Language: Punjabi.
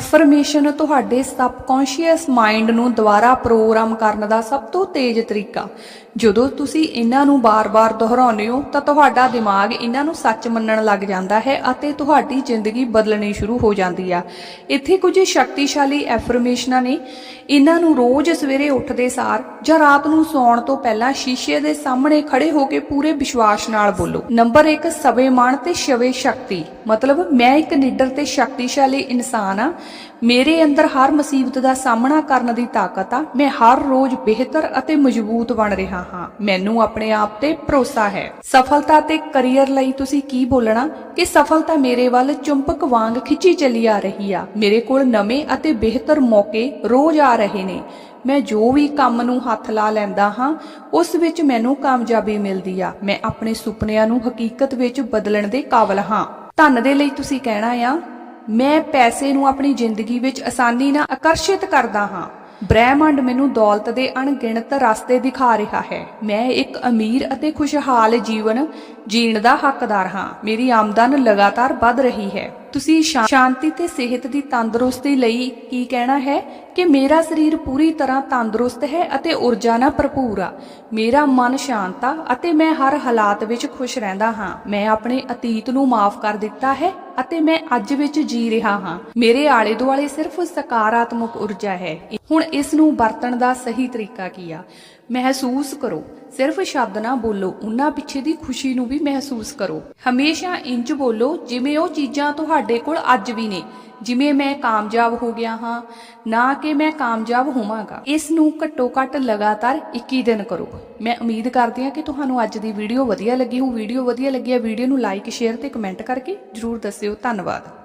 ਐਫਰਮੇਸ਼ਨ ਤੁਹਾਡੇ ਸਬਕੌਂਸ਼ੀਅਸ ਮਾਈਂਡ ਨੂੰ ਦੁਬਾਰਾ ਪ੍ਰੋਗਰਾਮ ਕਰਨ ਦਾ ਸਭ ਤੋਂ ਤੇਜ਼ ਤਰੀਕਾ। ਜਦੋਂ ਤੁਸੀਂ ਇਹਨਾਂ ਨੂੰ ਬਾਰ-ਬਾਰ ਦੁਹਰਾਉਂਦੇ ਹੋ, ਤਾਂ ਤੁਹਾਡਾ ਦਿਮਾਗ ਇਹਨਾਂ ਨੂੰ ਸੱਚ ਮੰਨਣ ਲੱਗ ਜਾਂਦਾ ਹੈ ਅਤੇ ਤੁਹਾਡੀ ਜ਼ਿੰਦਗੀ ਬਦਲਣੀ ਸ਼ੁਰੂ ਹੋ ਜਾਂਦੀ ਆ। ਇੱਥੇ ਕੁਝ ਸ਼ਕਤੀਸ਼ਾਲੀ ਐਫਰਮੇਸ਼ਨਾਂ ਨੇ। ਇਹਨਾਂ ਨੂੰ ਰੋਜ਼ ਸਵੇਰੇ ਉੱਠਦੇ ਸਾਰ ਜਾਂ ਰਾਤ ਨੂੰ ਸੌਣ ਤੋਂ ਪਹਿਲਾਂ ਸ਼ੀਸ਼ੇ ਦੇ ਸਾਹਮਣੇ ਖੜੇ ਹੋ ਕੇ ਪੂਰੇ ਵਿਸ਼ਵਾਸ ਨਾਲ ਬੋਲੋ। ਨੰਬਰ 1 ਸਵੈਮਾਨ ਤੇ ਸ਼ਵੇ ਸ਼ਕਤੀ ਮਤਲਬ, ਮੈਂ ਇੱਕ ਨਿੱਡਰ ਤੇ ਸ਼ਕਤੀਸ਼ਾਲੀ ਇਨਸਾਨ ਆ। ਮੇਰੇ ਅੰਦਰ ਹਰ ਮੁਸੀਬਤ ਦਾ ਸਾਹਮਣਾ ਕਰਨ ਦੀ ਤਾਕਤ ਆ, ਮੈਂ ਹਰ ਰੋਜ਼ ਬਿਹਤਰ ਅਤੇ ਮਜ਼ਬੂਤ ਬਣ ਰਿਹਾ ਹਾਂ। ਮੈਨੂੰ ਆਪਣੇ ਆਪ ਤੇ ਭਰੋਸਾ ਹੈ। ਸਫਲਤਾ ਤੇ ਕੈਰੀਅਰ ਲਈ ਤੁਸੀਂ ਕੀ ਬੋਲਣਾ? ਕਿ ਸਫਲਤਾ ਮੇਰੇ ਵੱਲ ਚੁੰਬਕ ਵਾਂਗ ਖਿੱਚੀ ਚੱਲੀ ਆ ਰਹੀ ਆ। ਮੇਰੇ ਕੋਲ ਨਵੇਂ ਅਤੇ ਬਿਹਤਰ ਮੌਕੇ ਰੋਜ਼ ਆ ਰਹੇ ਨੇ। ਮੈਂ ਜੋ ਵੀ ਕੰਮ ਨੂੰ ਹੱਥ ਲਾ ਲੈਂਦਾ ਹਾਂ, ਉਸ ਵਿੱਚ ਮੈਨੂੰ ਕਾਮਯਾਬੀ ਮਿਲਦੀ ਆ। ਮੈਂ ਆਪਣੇ ਸੁਪਨਿਆਂ ਨੂੰ ਹਕੀਕਤ ਵਿੱਚ ਬਦਲਣ ਦੇ ਕਾਬਲ ਹਾਂ। ਧੰਨ ਦੇ ਲਈ ਤੁਸੀਂ ਕਹਿਣਾ ਆ ਮੈਂ ਪੈਸੇ ਨੂੰ ਆਪਣੀ ਜ਼ਿੰਦਗੀ ਵਿੱਚ ਆਸਾਨੀ ਨਾਲ ਆਕਰਸ਼ਿਤ ਕਰਦਾ ਹਾਂ। ਬ੍ਰਹਿਮੰਡ ਮੈਨੂੰ ਦੌਲਤ ਦੇ ਅਣਗਿਣਤ ਰਸਤੇ ਦਿਖਾ ਰਿਹਾ ਹੈ। ਮੈਂ ਇੱਕ ਅਮੀਰ ਅਤੇ ਖੁਸ਼ਹਾਲ ਜੀਵਨ ਜੀਣ ਦਾ ਹੱਕਦਾਰ ਹਾਂ। ਮੇਰੀ ਆਮਦਨ ਲਗਾਤਾਰ ਵੱਧ ਰਹੀ ਹੈ। ਤੁਸੀਂ ਸ਼ਾਂਤੀ ਤੇ ਸਿਹਤ ਦੀ ਤੰਦਰੁਸਤੀ ਲਈ ਕੀ ਕਹਿਣਾ ਹੈ? ਕਿ ਮੇਰਾ ਸਰੀਰ ਪੂਰੀ ਤਰ੍ਹਾਂ ਤੰਦਰੁਸਤ ਹੈ ਅਤੇ ਊਰਜਾ ਨਾਲ ਭਰਪੂਰ ਆ। ਮੇਰਾ ਮਨ ਸ਼ਾਂਤ ਆ ਅਤੇ ਮੈਂ ਹਰ ਹਾਲਾਤ ਵਿੱਚ ਖੁਸ਼ ਰਹਿੰਦਾ ਹਾਂ। ਮੈਂ ਆਪਣੇ ਅਤੀਤ ਨੂੰ ਮਾਫ ਕਰ ਦਿੱਤਾ ਹੈ ਅਤੇ ਮੈਂ ਅੱਜ ਵਿੱਚ ਜੀ ਰਿਹਾ ਹਾਂ। ਮੇਰੇ ਆਲੇ ਦੁਆਲੇ ਸਿਰਫ ਸਕਾਰਾਤਮਕ ਊਰਜਾ ਹੈ। ਹੁਣ ਇਸ ਨੂੰ ਵਰਤਣ ਦਾ ਸਹੀ ਤਰੀਕਾ ਕੀ ਆ? ਮਹਿਸੂਸ ਕਰੋ ਸਿਰਫ ਸ਼ਬਦ ਨਾ ਬੋਲੋ, ਉਹਨਾਂ ਪਿੱਛੇ ਦੀ ਖੁਸ਼ੀ ਨੂੰ ਵੀ ਮਹਿਸੂਸ ਕਰੋ। ਹਮੇਸ਼ਾ ਇੰਜ ਬੋਲੋ, ਜਿਵੇਂ ਉਹ ਚੀਜ਼ਾਂ ਤੁਹਾਡੇ ਕੋਲ ਅੱਜ ਵੀ ਨੇ, ਜਿਵੇਂ ਮੈਂ ਕਾਮਯਾਬ ਹੋ ਗਿਆ ਹਾਂ, ਨਾ ਕਿ ਮੈਂ ਕਾਮਯਾਬ ਹੋਵਾਂਗਾ। ਇਸ ਨੂੰ ਘੱਟੋ ਘੱਟ ਲਗਾਤਾਰ 21 ਦਿਨ ਕਰੋ। ਮੈਂ ਉਮੀਦ ਕਰਦੀ ਹਾਂ ਕਿ ਤੁਹਾਨੂੰ ਅੱਜ ਦੀ ਵੀਡੀਓ ਵਧੀਆ ਲੱਗੀ ਹੋ ਵੀਡੀਓ ਵਧੀਆ ਲੱਗੀ ਹੈ ਵੀਡੀਓ ਨੂੰ ਲਾਈਕ ਸ਼ੇਅਰ ਤੇ ਕਮੈਂਟ ਕਰਕੇ ਜਰੂਰ ਦੱਸਿਓ। ਧੰਨਵਾਦ।